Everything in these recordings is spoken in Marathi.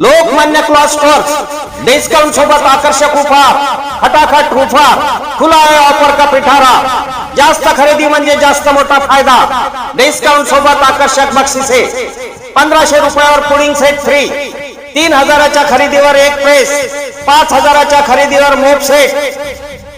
लोकमान्य क्लॉथ स्टोअर्स डिस्काउंट सोबत आकर्षक ऑफर फटाफट ऑफर खुला आहे ऑफर का पिठारा. जास्त खरेदी म्हणजे जास्त मोठा फायदा. डिस्काउंट सोबत आकर्षक बक्षिसे. पंधराशे रुपयावर पुडिंग सेट फ्री तीन हजाराच्या खरेदीवर एक प्रेस पाच हजाराच्या खरेदीवर मोप सेट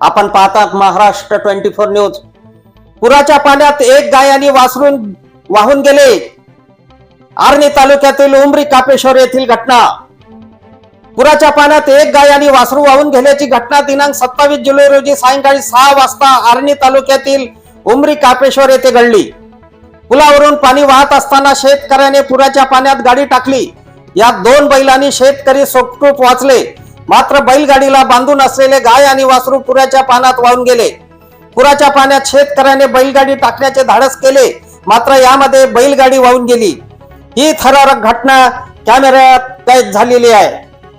आपण पाहतात महाराष्ट्र ट्वेंटी फोर न्यूज. पुराच्या पाण्यात एक गाय आणि वासरून वाहून गेले. आर्णी तालुक्यातील उमरी कापेश्वर येथील घटना. पुराच्या पाण्यात एक गाय आणि वासरू वाहून गेल्याची घटना दिनांक सत्तावीस जुलै रोजी सायंकाळी सहा वाजता आर्णी तालुक्यातील उमरी कापेश्वर येथे घडली. पुलावरून पाणी वाहत असताना शेतकऱ्याने पुराच्या पाण्यात गाडी टाकली. यात दोन बैलांनी शेतकरी सोपटूप वाचले. मात्र बैलगाडीला बांधून असलेले गाय आणि वासरू पुराच्या पाण्यात वाहून गेले. पुराच्या पाण्यात शेतकऱ्याने बैलगाडी टाकण्याचे धाडस केले मात्र यामध्ये बैलगाडी वाहून गेली. ही थरारक घटना कॅमेऱ्यात कैद झालेली आहे.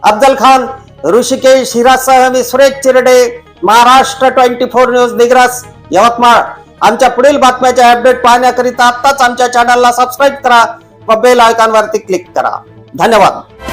अफजल खान ऋषिकेश हिरासह मी Suresh Chirde Maharashtra twenty four news निग्रास Yavatmal. आमच्या पुढील बातम्याचे अपडेट पाहण्याकरिता आत्ताच आमच्या चॅनलला सबस्क्राईब करा व बेल आयकॉनवरती क्लिक करा. धन्यवाद.